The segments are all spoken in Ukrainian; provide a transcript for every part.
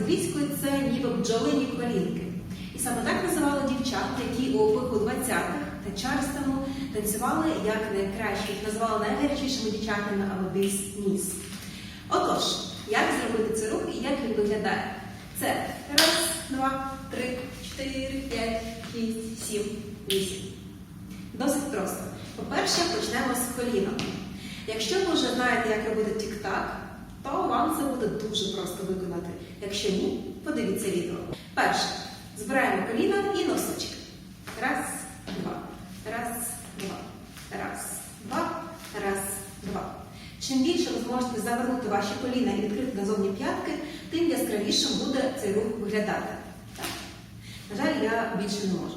англійської це ніби бджолині колінки. І саме так називали дівчат, які у епоху 20-х та Чарстому танцювали як найкраще, їх називали найгарячішими дівчатами або біс ніс. Отож, як зробити цей рух і як він виглядає? Це раз, два, три, чотири, п'ять, шість, сім, вісім. Досить просто. По-перше, почнемо з коліна. Якщо ви вже знаєте, як робити тік-так, то вам це буде дуже просто виконати. Якщо ні, подивіться відео. Перше, збираємо коліна і носочки. Раз, два, раз, два, раз, два, раз, два. Чим більше ви зможете завернути ваші коліна і відкрити назовні п'ятки, тим яскравішим буде цей рух виглядати. Так. На жаль, я більше не можу.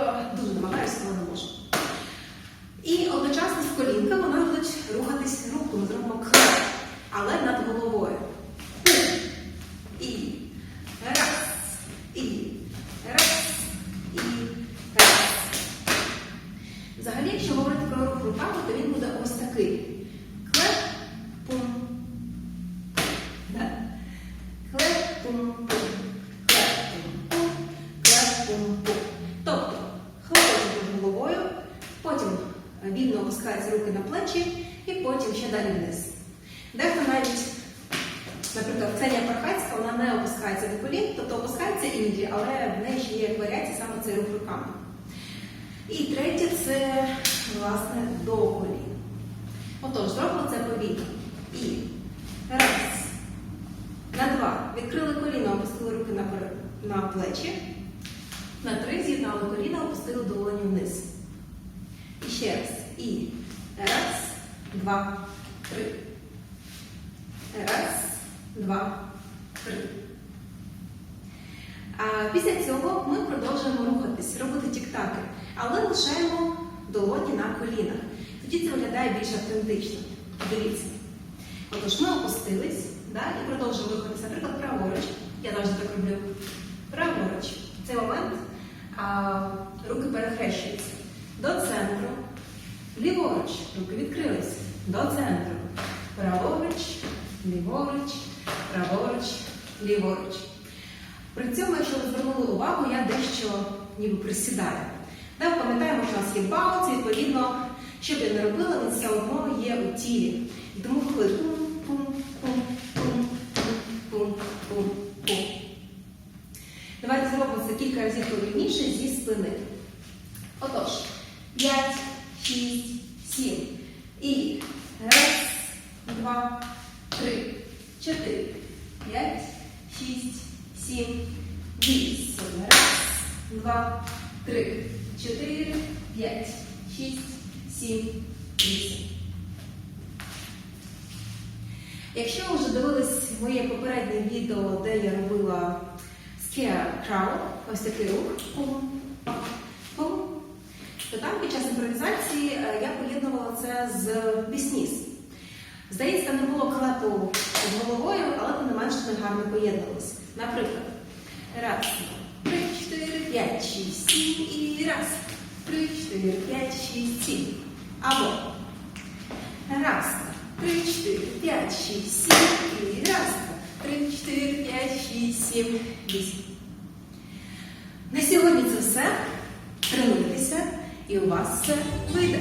Е, Дуже намагаюся, але не можу. І одночасно з колінками вона будуть рухатись руку, ми зробимо крок, але над головою. І раз. І раз. І. Взагалі, якщо говорити про рух руками, то він буде ось такий. Клеп, пум. Клеп, пум, пум. Клеп, пум, пум. Клеп, пум, пум. Тобто, хлопець головою, потім вільно опускаються руки на плечі і потім ще далі вниз. Дехто навіть, наприклад, Ксенія Пархацька, вона не опускається до колін, тобто опускається іноді, але в неї ще є варіація саме цей рух руками. І третє це, власне, до колін. Отож, зробимо це повільно. І раз, на два. Відкрили коліна, опустили руки на, на плечі. На три з'єднали коліна, опустили долоні вниз. І ще раз. І раз, два, три. Два, три. Після цього ми продовжуємо рухатись, робити тік-таки, але лишаємо долоні на колінах. Тоді це виглядає більш автентично. Дивіться. Отож, ми опустились да, і продовжуємо рухатися. Наприклад, праворуч. Я завжди так роблю. Праворуч. В цей момент а, руки перехрещуються. До центру. Ліворуч. Руки відкрились. До центру. Праворуч, ліворуч, праворуч, ліворуч. При цьому, якщо ви звернули увагу, я дещо ніби присідаю. Да, пам'ятаємо, що у нас є баунс, і відповідно, що б я не робила, він все одно є у тілі. І тому коли пум-пум-пум-пум-пум-пум-пум. Давайте зробимо це кілька разів повільніше зі спини. Отож, 5, 6, 7. І раз, два, три, чотири, сім, вісім. Раз, два, три, чотири, п'ять, шість, сім, вісім. Якщо ви вже дивились моє попереднє відео, де я робила scarecrow, ось такий рух, то там під час імпровізації е, я поєднувала це з пісніс. Здається, там не було клепу з головою, але тим не менш ми гарно поєднувалися. Наприклад, раз, два, три, чотири, п'ять, шість, сім і раз, три, чотири, п'ять, шість, сім. Або раз, три, чотири, п'ять, шість, сім і раз, два, три, чотири, п'ять, шість, сім, вісім. На сьогодні це все. Тренуйтеся, і у вас все вийде.